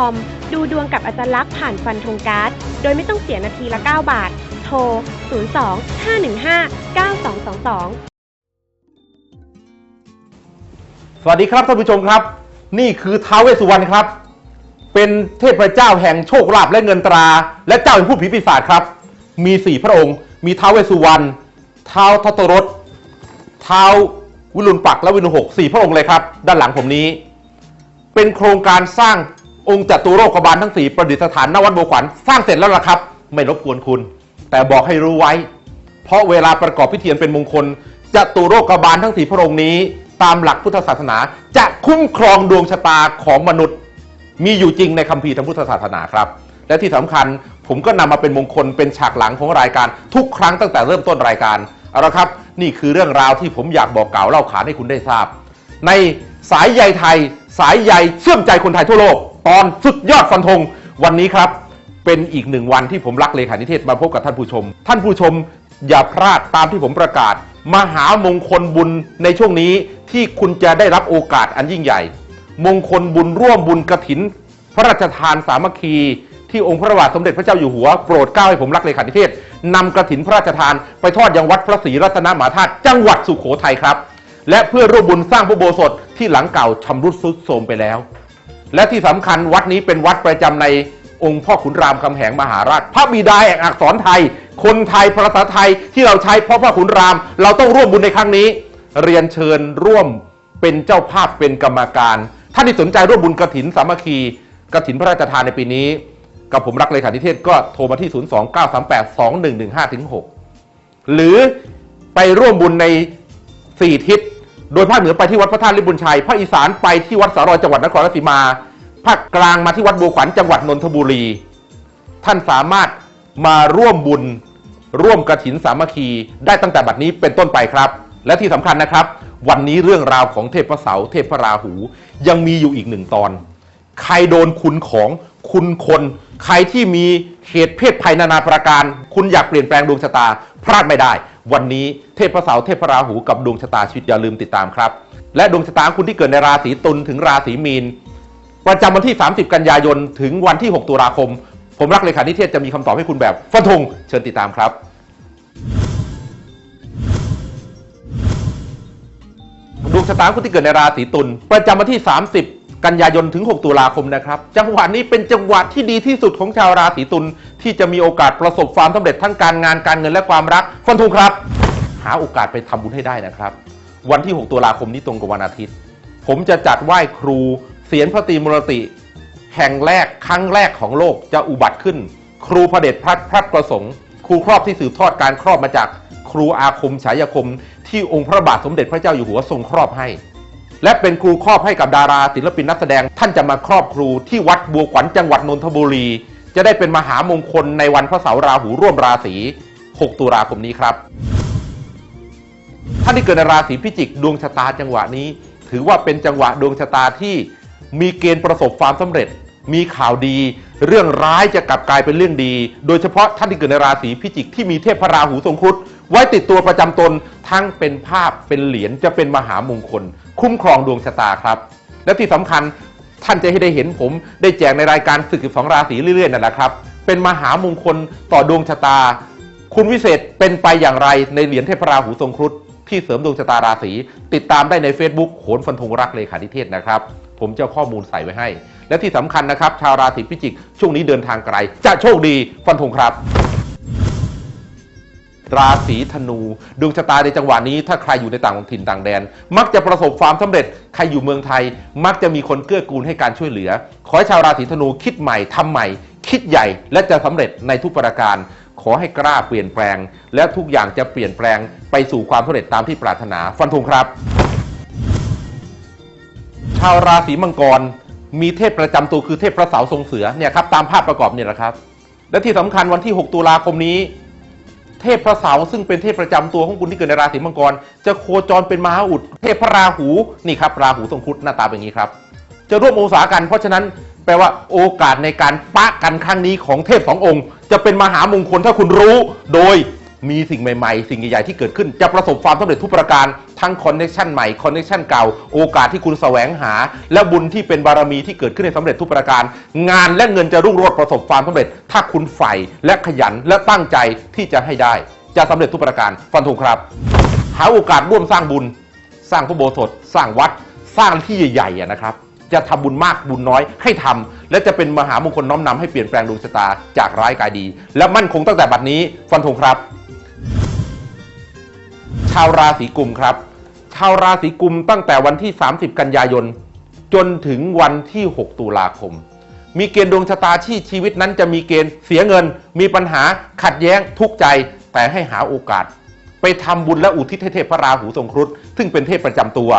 .com ดูดวงกับอาจารย์ลักษณ์ผ่านฟันธงการ์ด โดยไม่ต้องเสียนาทีละ 9 บาท โทร 02 515 9222สวัสดีครับท่านผู้ชมครับ นี่คือท้าวเวสสุวรรณครับ เป็นเทพเจ้าแห่งโชคลาภและเงินตรา และเจ้าแห่งผู้ผีปีศาจครับ มีสี่พระองค์ มีท้าวเวสสุวรรณท้าวทัตรสท้าววิรุณปักและวิรุณหกสี่พระองค์เลยครับ ด้านหลังผมนี้ เป็นโครงการสร้าง องค์จตุโลกบาลทั้งสี่ประดิษฐานณวัดบัวขวัญสร้างเสร็จแล้วล่ะครับ ไม่รบกวนคุณ แต่บอกให้รู้ไว้ เพราะเวลาประกอบพิธีเป็นมงคลจตุโลกบาลทั้งสี่พระองค์นี้ ตามหลักพุทธศาสนา จะคุ้มครองดวงชะตาของมนุษย์ มีอยู่จริงในคัมภีร์ทางพุทธศาสนาครับ และที่สำคัญผมก็นำมาเป็นมงคลเป็นฉากหลังของรายการ ทุกครั้งตั้งแต่เริ่มต้นรายการเอาละครับ นี่คือเรื่องราวที่ผมอยากบอกกล่าวเล่าขานให้คุณได้ทราบ ในสายใยไทย สายใยเชื่อมใจคนไทยทั่วโลก ตอนสุดยอดฟันธงวันนี้ครับ เป็นอีกหนึ่งวันที่ผมรักเลขานิเทศมาพบกับท่านผู้ชม ท่านผู้ชมอย่าพลาดตามที่ผมประกาศ มหามงคลบุญในช่วงนี้ที่คุณจะได้รับโอกาสอันยิ่งใหญ่ มงคลบุญร่วมบุญกระถิน พระราชทานสามัคคี ที่องค์พระบาทสมเด็จพระเจ้าอยู่หัวโปรดเกล้าให้ผมรักเลขานิเทศนำกระถินพระราชทานไปทอดยังวัดพระศรีรัตนมหาธาตุจังหวัดสุโขทัยครับ และเพื่อร่วมบุญสร้างพระโบสถที่หลังเก่าชำรุดทรุดโทรมไปแล้ว และที่สำคัญวัดนี้เป็นวัดประจำในองค์พ่อขุนรามคำแหงมหาราช พระบิดาแห่งอักษรไทย คนไทยภาษาไทยที่เราใช้เพราะพ่อขุนราม เราต้องร่วมบุญในครั้งนี้ เรียนเชิญร่วมเป็นเจ้าภาพเป็นกรรมการท่านที่สนใจร่วมบุญกระถินสามัคคีกระถินพระราชทานในปีนี้ กับผมรักเลขานิเทศก็โทรมาที่ 029382115ถึง6หรือไปร่วมบุญใน 4ทิศ โดยภาคเหนือไปที่วัดพระธาตุลิบุญชัย ภาคอีสานไปที่วัดสารอยจังหวัดนครราชสีมา ภาคกลางมาที่วัดบัวขวัญจังหวัดนนทบุรี ท่านสามารถมาร่วมบุญ ร่วมกระถินสามัคคีได้ตั้งแต่บัดนี้เป็นต้นไปครับ และที่สำคัญนะครับ วันนี้เรื่องราวของเทพพระเสาเทพพระราหู ยังมีอยู่อีกหนึ่งตอน ใครโดนคุณของคุณคนใครที่มีเหตุเพศภัยนานาประการ คุณอยากเปลี่ยนแปลงดวงชะตาพลาดไม่ได้ วันนี้เทพเสาเทพราหูกับดวงชะตาชีวิตอย่าลืมติดตามครับ และดวงชะตาคุณที่เกิดในราศีตุลถึงราศีมีน ประจำวันที่ 30 กันยายนถึงวันที่ 6 ตุลาคม ผมรักเลขานิเทศจะมีคำตอบให้คุณแบบฟันธงเชิญติดตามครับดวงชะตาคุณที่เกิดในราศีตุลประจำวันที่ 30 กันยายนถึง 6 ตุลาคมนะครับ จังหวะนี้เป็นจังหวะที่ดีที่สุดของชาวราศีตุลที่จะมีโอกาสประสบความสำเร็จทั้งการงานการเงินและความรักฟันธงครับ หาโอกาสไปทำบุญให้ได้นะครับ วันที่ 6 ตุลาคมนี้ตรงกับวันอาทิตย์ ผมจะจัดไหว้ครูเสียนพระตรีมุรติ แห่งแรกครั้งแรกของโลกจะอุบัติขึ้น ครูพระเดชพระพระประสงค์ครูครอบที่สืบทอดการครอบมาจากครูอาคมฉายาคม ที่องค์พระบาทสมเด็จพระเจ้าอยู่หัวทรงครอบให้ และเป็นครูครอบให้กับดาราศิลปินนักแสดงท่านจะมาครอบครูที่วัดบัวขวัญจังหวัดนนทบุรี จะได้เป็นมหามงคลในวันพระเสาร์ราหูร่วมราศี 6 ตุลาคมนี้ครับ ท่านที่เกิดในราศีพิจิกดวงชะตาจังหวะนี้ ถือว่าเป็นจังหวะดวงชะตาที่มีเกณฑ์ประสบความสำเร็จ มีข่าวดี เรื่องร้ายจะกลับกลายเป็นเรื่องดี โดยเฉพาะท่านที่เกิดในราศีพิจิกที่มีเทพพระราหูทรงครุฑไว้ติดตัวประจำตนทั้งเป็นภาพเป็นเหรียญจะเป็นมหามงคล คุ้มครองดวงชะตาครับ และที่สำคัญท่านจะให้ได้เห็นผม ได้แจกในรายการศึก12ราศีเรื่อยๆนั่นแหละครับ เป็นมหามงคลต่อดวงชะตา คุณวิเศษเป็นไปอย่างไรในเหรียญเทพราหูทรงครุฑที่เสริมดวงชะตาราศีติดตามได้ใน Facebook โหนฟันธงรักเลขานิเทศนะครับ ผมจะข้อมูลใส่ไว้ให้ และที่สำคัญนะครับ ชาวราศีพิจิก ช่วงนี้เดินทางไกล จะโชคดีฟันธงครับ ราศีธนูดวงชะตาในจังหวะนี้ ถ้าใครอยู่ในต่างถิ่นต่างแดน มักจะประสบความสำเร็จใครอยู่เมืองไทย มักจะมีคนเกื้อกูลให้การช่วยเหลือ ขอให้ชาวราศีธนูคิดใหม่ทำใหม่ คิดใหญ่และจะสำเร็จในทุกประการขอให้กล้าเปลี่ยนแปลง และทุกอย่างจะเปลี่ยนแปลงไปสู่ความสำเร็จตามที่ปรารถนาฟันธงครับ ชาวราศีมังกร มีเทพประจำตัวคือเทพพระเสาทรงเสือเนี่ยครับตามภาพประกอบเนี่ยแหละครับ และที่สำคัญวันที่ 6 ตุลาคมนี้ เทพพระเสาซึ่งเป็นเทพประจำตัวของคุณที่เกิดในราศีมังกร จะโคจรเป็นมหาอุด เทพพระราหูนี่ครับราหูทรงครุฑหน้าตาเป็นอย่างนี้ครับ จะร่วมองศากันเพราะฉะนั้นแปลว่าโอกาสในการปะกันครั้งนี้ของเทพสององค์ จะเป็นมหามงคลถ้าคุณรู้โดย มีสิ่งใหม่ๆ สิ่งใหญ่ๆที่เกิดขึ้น จะประสบความสำเร็จทุกประการทั้งคอนเนคชันใหม่คอนเนคชันเก่า โอกาสที่คุณแสวงหา และบุญที่เป็นบารมีที่เกิดขึ้นในสำเร็จทุกประการ งานและเงินจะรุ่งโรจน์ประสบความสำเร็จ ถ้าคุณใฝ่และขยันและตั้งใจที่จะให้ได้ จะสำเร็จทุกประการฟันธงครับ หาโอกาสร่วมสร้างบุญ สร้างพระโบสถสร้างวัด สร้างที่ใหญ่ๆนะครับจะทำบุญมากบุญน้อยให้ทำและจะเป็นมหามงคลน้อมนำให้เปลี่ยนแปลงดวงชะตาจากร้ายกลายดี และมั่นคงตั้งแต่บัดนี้ฟันธงครับ ชาวราศีกุมครับ ชาวราศีกุมตั้งแต่วันที่ 30 กันยายน จนถึงวันที่ 6 ตุลาคม มีเกณฑ์ดวงชะตาที่ชีวิตนั้นจะมีเกณฑ์เสียเงิน มีปัญหาขัดแย้งทุกใจ แต่ให้หาโอกาส ไปทำบุญและอุทิศให้เทพพระราหูทรงครุฑซึ่งเป็นเทพประจำตัว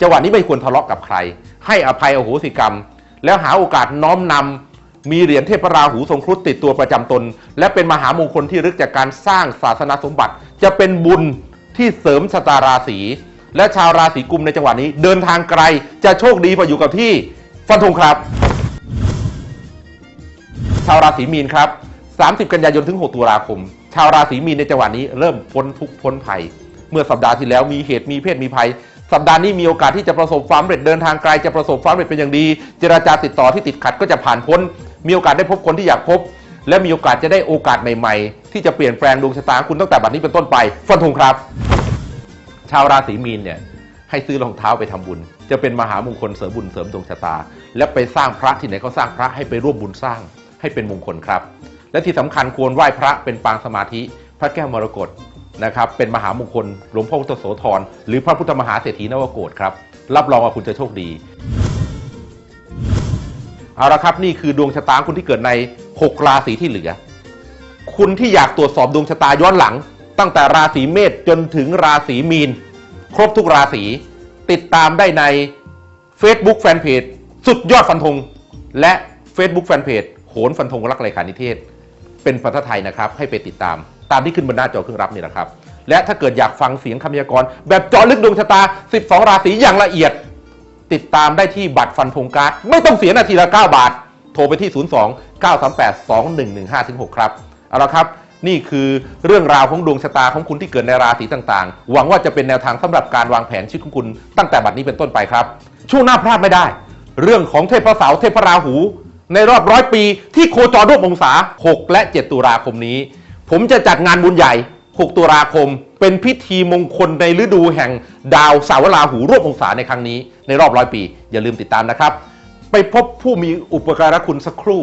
จังหวะนี้ไม่ควรทะเลาะกับใคร ให้อภัยอโหสิกรรม แล้วหาโอกาสน้อมนำมีเหรียญเทพพระราหูทรงครุฑติดตัวประจำตน และเป็นมหามงคลที่รึกจากการสร้างศาสนาสมบัติ จะเป็นบุญ ที่เสริมชะตาราศีและชาวราศีกุมในจังหวะนี้ เดินทางไกลจะโชคดีกว่าอยู่กับที่ฟันธงครับ ชาวราศีมีนครับ 30 กันยายนถึง 6 ตุลาคม ชาวราศีมีนในจังหวะนี้เริ่มพ้นทุกพ้นภัย เมื่อสัปดาห์ที่แล้วมีเหตุมีเพศมีภัย สัปดาห์นี้มีโอกาสที่จะประสบความสำเร็จเดินทางไกลจะประสบความสำเร็จเป็นอย่างดี เจรจาติดต่อที่ติดขัดก็จะผ่านพ้น มีโอกาสได้พบคนที่อยากพบ และมีโอกาสจะได้โอกาสใหม่ๆ ที่จะเปลี่ยนแปลงดวงชะตาคุณตั้งแต่บัดนี้เป็นต้นไปฟันธงครับ ชาวราศีมีนเนี่ยให้ซื้อรองเท้าไปทำบุญ จะเป็นมหามงคลเสริมบุญเสริมดวงชะตา และไปสร้างพระที่ไหนเขาสร้างพระให้ไปร่วมบุญสร้างให้เป็นมงคลครับ และที่สำคัญควรไหว้พระเป็นปางสมาธิ พระแก้วมรกตนะครับเป็นมหามงคลหลวงพ่อพุทธโสธรหรือพระพุทธมหาเศรษฐีนวโกศครับรับรองว่าคุณจะโชคดีเอาละครับนี่คือดวงชะตาคุณที่เกิดใน 6 ราศีที่เหลือ คุณที่อยากตรวจสอบดวงชะตาย้อนหลัง ตั้งแต่ราศีเมษจนถึงราศีมีน ครบทุกราศีติดตามได้ใน Facebook Fanpage สุดยอดฟันธงและ Facebook Fanpage โหนฟันธงรักเลขานิเทศ เป็นภาษาไทยนะครับ ให้ไปติดตาม ตามที่ขึ้นบนหน้าจอเครื่องรับนี่แหละครับ และถ้าเกิดอยากฟังเสียงคำพยากรณ์แบบเจาะลึกดวงชะตา 12 ราศีอย่างละเอียด ติดตามได้ที่บัตรฟันธงการ์ดไม่ต้องเสียนาทีละ 9 บาท รไปที่ 02 938 2115 6 ครับ เอาละครับ นี่คือเรื่องราวของดวงชะตาของคุณที่เกิดในราศีต่างๆ หวังว่าจะเป็นแนวทางสำหรับการวางแผนชีวิตของคุณตั้งแต่บัดนี้เป็นต้นไปครับ ช่วงหน้าพลาดไม่ได้ เรื่องของเทพเสาเทพราหู ในรอบร้อยปีที่โคจรร่วมองศา 6 และ 7 ตุลาคมนี้ ผมจะจัดงานบุญใหญ่ 6 ตุลาคม เป็นพิธีมงคลในฤดูแห่งดาวเสาวราหูร่วมองศาในครั้งนี้ ในรอบร้อยปี อย่าลืมติดตามนะครับ ไปพบผู้มีอุปการะคุณสักครู่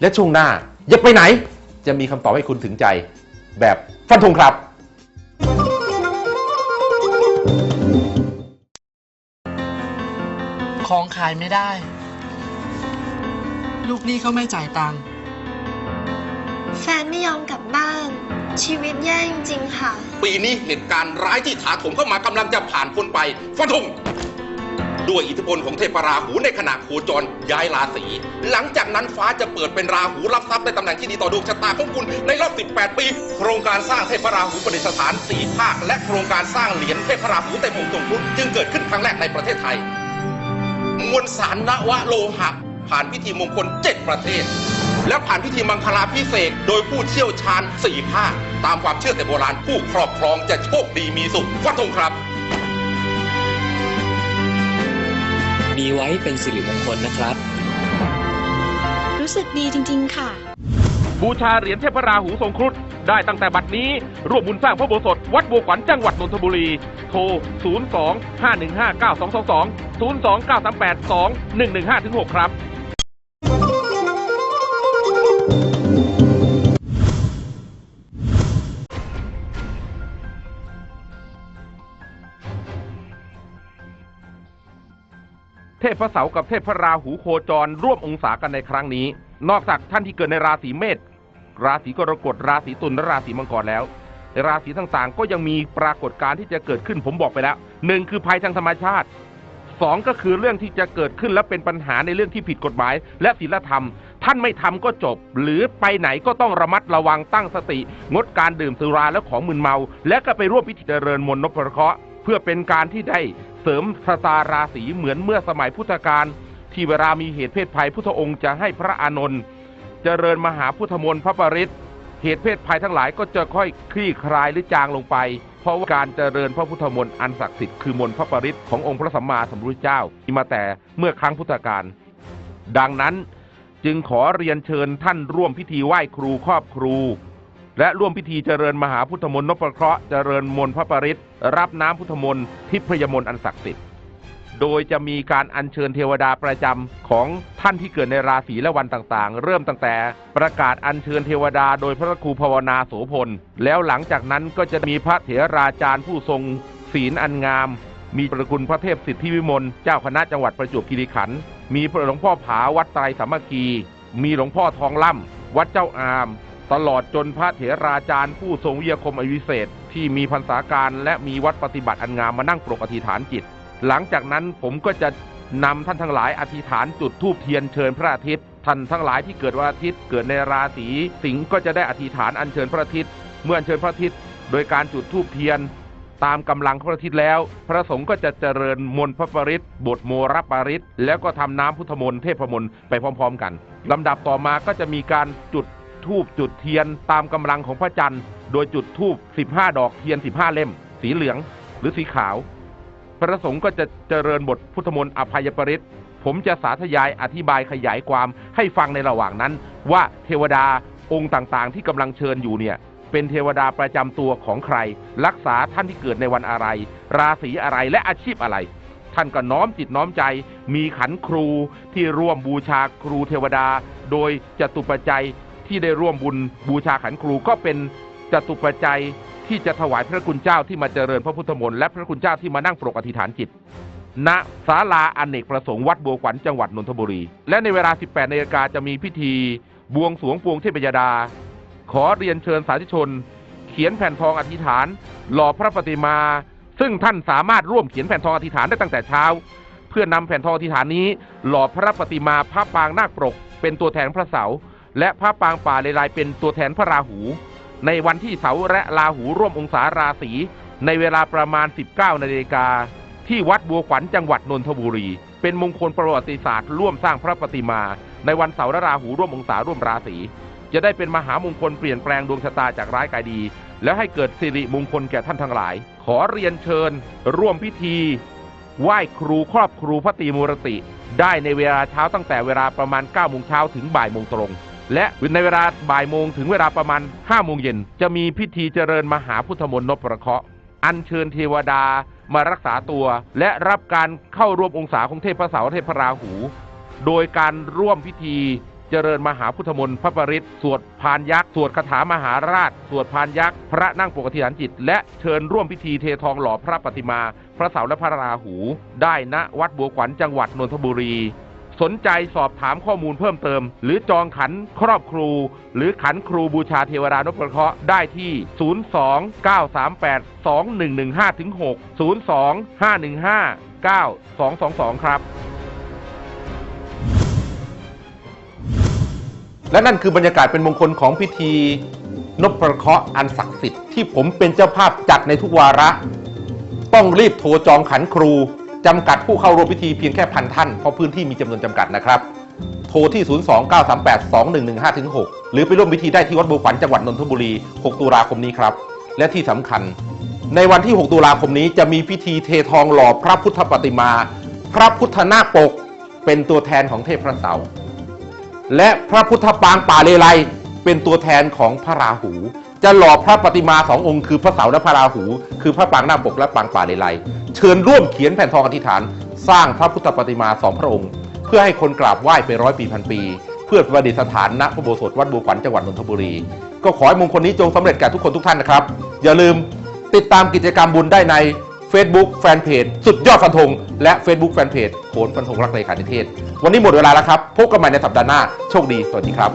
และช่วงหน้า อย่าไปไหน จะมีคำตอบให้คุณถึงใจ แบบฟันธงครับ ของขายไม่ได้ ลูกหนี้เขาไม่จ่ายตังค์แฟนไม่ยอมกลับบ้าน ชีวิตแย่จริงๆค่ะ ปีนี้เหตุการณ์ร้ายที่ถาโถมเข้ามากำลังจะผ่านพ้นไปฟันธง ด้วยอิทธิพลของเทพราหูในขณะโคจรย้ายราศีหลังจากนั้นฟ้าจะเปิดเป็นราหูรับทรัพย์ในตำแหน่งที่ดีต่อดวงชะตาของคุณในรอบ 18 ปี โครงการสร้างเทพราหูประดิษฐาน4ภาค และโครงการสร้างเหรียญเทพราหูเต็มองค์ทรงครุฑจึงเกิดขึ้นครั้งแรกในประเทศไทย มวลสารนวโลหะผ่านพิธีมงคล 7 ประเทศ และผ่านพิธีมังคลาพิเศษโดยผู้เชี่ยวชาญ4ภาคตามความเชื่อแต่โบราณผู้ครอบครองจะโชคดีมีสุขฟันธงครับ มีไว้เป็นสิริมงคลนะครับ รู้สึกดีจริง ๆ ค่ะ บูชาเหรียญเทพราหูทรงครุฑได้ตั้งแต่บัดนี้ร่วมบุญสร้างพระโบสถวัดบัวขวัญจังหวัดนนทบุรี โทร 02 515 9222 02 938 2115 6 ครับ พพระเสาร์กับเทพพระราหูโคจรร่วมองศากันในครั้งนี้ นอกจากท่านที่เกิดในราศีเมษราศีกรกฎราศีตุลและราศีมังกรแล้วในราศีต่างๆ ก็ยังมีปรากฏการณ์ที่จะเกิดขึ้นผมบอกไปแล้วหนึ่งคือภัยทางธรรมชาติสองก็คือเรื่องที่จะเกิดขึ้นและเป็นปัญหาในเรื่องที่ผิดกฎหมาย และศีลธรรม ท่านไม่ทำก็จบ หรือไปไหนก็ต้องระมัดระวังตั้งสติ งดการดื่มสุราและของมึนเมา และก็ไปร่วมพิธีเจริญมนต์นพเคราะห์เพื่อเป็นการที่ได้ ริมสตาราศีเหมือนเมื่อสมัยพุทธกาลที่เวลามีเหตุเพศภัยพุทธองค์จะให้พระอานนท์เจริญมหาพุทธมนต์พระปริตเหตุเพศภัยทั้งหลายก็จะค่อยคลี่คลายหรือจางลงไป เพราะาการเจริญพระพุทธมนต์อันศักดิ์สิทธิ์คือมนต์พระปริตขององค์พระสัมมาสัมพุทธเจ้ามีมาแต่เมื่อครั้งพุทธกาลดังนั้นจึงขอเรียนเชิญท่านร่วมพิธีไหว้ครูครอบครู และร่วมพิธีเจริญมหาพุทธมนต์นพเคราะห์เจริญมนต์พระปริตรับน้ำพุทธมนต์ทิพยมนต์อันศักดิ์สิทธิ์โดยจะมีการอัญเชิญเทวดาประจำของท่านที่เกิดในราศีและวันต่างๆ เริ่มตั้งแต่ประกาศอัญเชิญเทวดาโดยพระครูภาวนาโสพล แล้วหลังจากนั้นก็จะมีพระเถราจารย์ผู้ทรงศีลอันงาม มีประคุณพระเทพสิทธิวิมลเจ้าคณะจังหวัดประจวบคีรีขันธ์มีหลวงพ่อผาวัดไตรสามัคคี มีหลวงพ่อทองล่ำวัดเจ้าอาม ตลอดจนพระเถราจารย์ผู้ทรงวิยาคมอวิเศษที่มีพรรษาการและมีวัดปฏิบัติอันงามมานั่งปรกอธิษฐานจิต หลังจากนั้นผมก็จะนำท่านทั้งหลายอธิษฐานจุดธูปเทียนเชิญพระอาทิตย์ท่านทั้งหลายที่เกิดวันอาทิตย์เกิดในราศีสิงห์ก็จะได้อธิษฐานอัญเชิญพระอาทิตย์เมื่ออัญเชิญพระอาทิตย์ โดยการจุดธูปเทียน ตามกำลังพระอาทิตย์แล้ว พระสงฆ์ก็จะเจริญมนต์พระปริตบทโมรปริตแล้วก็ทำน้ำพุทธมนต์เทพมนต์ไปพร้อม ๆ กันลำดับต่อมาก็จะมีการจุด ธูปจุดเทียนตามกำลังของพระจันทร์โดยจุดธูป15 ดอกเทียน 15 เล่ม สีเหลืองหรือสีขาว พระสงฆ์ก็จะเจริญบทพุทธมนต์อภัยปริตผมจะสาธยายอธิบายขยายความให้ฟังในระหว่างนั้น ว่าเทวดาองค์ต่างๆ ที่กำลังเชิญอยู่เนี่ยเป็นเทวดาประจำตัวของใคร รักษาท่านที่เกิดในวันอะไร ราศีอะไรและอาชีพอะไร ท่านก็น้อมจิตน้อมใจ มีขันครูที่ร่วมบูชาครูเทวดา โดยจตุปัจจัย ที่ได้ร่วมบุญบูชาขันครูก็เป็นจตุปัจจัยที่จะถวายพระคุณเจ้าที่มาเจริญพระพุทธมนต์และพระคุณเจ้าที่มานั่งปรกอธิษฐานจิต ณศาลาอเนกประสงค์วัดบัวขวัญจังหวัดนนทบุรี และในเวลา 18นาฬิกาจะมีพิธี บวงสรวงปวงเทพยดา ขอเรียนเชิญสาธุชน เขียนแผ่นทองอธิษฐาน หล่อพระปฏิมา ซึ่งท่านสามารถร่วมเขียนแผ่นทองอธิษฐานได้ตั้งแต่เช้า เพื่อนำแผ่นทองอธิษฐานนี้ หล่อพระปฏิมาพระปางนาคปรก เป็นตัวแทนพระเสา และพระปางป่าเลไลเป็นตัวแทนพระราหู ในวันที่เสาร์และราหูร่วมองศาราศีในเวลาประมาณ 19นาฬิกาที่วัดบัวขวัญจังหวัดนนทบุรี เป็นมงคลประวัติศาสตร์ร่วมสร้างพระปฏิมา ในวันเสาร์และราหูร่วมองศาร่วมราศีจะได้เป็นมหามงคลเปลี่ยนแปลงดวงชะตาจากร้ายกลายดี แล้วให้เกิดสิริมงคลแก่ท่านทั้งหลาย ขอเรียนเชิญ ร่วมพิธี ไหว้ครูครอบครูพระตีมูรติ ได้ในเวลาเช้าตั้งแต่เวลาประมาณ9โมงเช้าถึงบ่ายโมงตรง และในเวลาบ่ายโมงถึงเวลาประมาณ5โมงเย็นจะมีพิธีเจริญมหาพุทธมนต์นพประเคราะห์อัญเชิญเทวดามารักษาตัว และรับการเข้าร่วมองศาของเทพพระเสาร์เทพพระราหู โดยการร่วมพิธีเจริญมหาพุทธมนต์พระปริตสวดพานยักษ์ สวดคาถามหาราช สวดพานยักษ์ พระนั่งปกติฐานจิต และเชิญร่วมพิธีเททองหล่อพระปฏิมา พระเสาร์และพระราหู ได้ณวัดบัวขวัญจังหวัดนนทบุรี สนใจสอบถามข้อมูลเพิ่มเติม หรือจองขันครอบครู หรือขันครูบูชาเทวดานพเคราะห์ได้ที่ 02 938 2115ถึง6 02 515 9222 ครับ และนั่นคือบรรยากาศเป็นมงคลของพิธีนพประเคราะห์อันศักดิ์สิทธิ์ที่ผมเป็นเจ้าภาพจัดในทุกวาระ ต้องรีบโทรจองขันครู จำกัดผู้เข้าร่วมพิธีเพียงแค่พันท่าน เพราะพื้นที่มีจำนวนจำกัดนะครับ โทรที่ 029382115-6 หรือไปร่วมพิธีได้ที่วัดบัวขวัญจังหวัดนนทบุรี 6 ตุลาคมนี้ครับ และที่สำคัญ ในวันที่ 6 ตุลาคมนี้จะมีพิธีเททองหล่อพระพุทธปฏิมา พระพุทธนาคปก เป็นตัวแทนของเทพพระเสาร์และพระพุทธปางป่าเลไลเป็นตัวแทนของพระราหู จะหล่อพระปฏิมาสององค์คือพระเสาและพระราหู คือพระปางหน้าปกและปางป่าเลไลเชิญร่วมเขียนแผ่นทองอธิษฐาน สร้างพระพุทธปฏิมาสองพระองค์ เพื่อให้คนกราบไหว้ไปร้อยปีพันปี เพื่อประดิษฐานณพระโบสถวัดบัวขวัญจังหวัดนนทบุรี ก็ขอให้มงคลนี้จงสำเร็จแก่ทุกคนทุกท่านนะครับ อย่าลืมติดตามกิจกรรมบุญได้ใน Facebook แฟนเพจสุดยอดฟันธงและ Facebook แฟนเพจโหนฟันธงรักเลขานิเทศ วันนี้หมดเวลาแล้วครับพบกันใหม่ในสัปดาห์หน้าโชคดีสวัสดีครับ